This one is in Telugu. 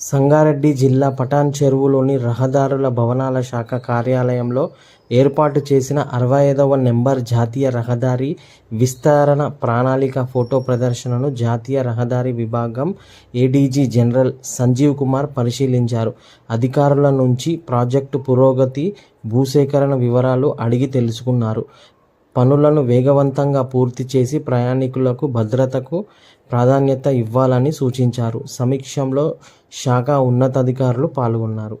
సంగారెడ్డి జిల్లా పటాన్ చెరువులోని రహదారుల భవనాల శాఖ కార్యాలయంలో ఏర్పాటు చేసిన అరవై ఐదవ నెంబర్ జాతీయ రహదారి విస్తరణ ప్రణాళిక ఫోటో ప్రదర్శనను జాతీయ రహదారి విభాగం ఏడీజీ జనరల్ సంజీవ్ కుమార్ పరిశీలించారు. అధికారుల నుంచి ప్రాజెక్టు పురోగతి భూసేకరణ వివరాలు అడిగి తెలుసుకున్నారు. పనులను వేగవంతంగా పూర్తి చేసి ప్రయాణికులకు భద్రతకు ప్రాధాన్యత ఇవ్వాలని సూచించారు. సమీక్షంలో శాఖ ఉన్నతాధికారులు పాల్గొన్నారు.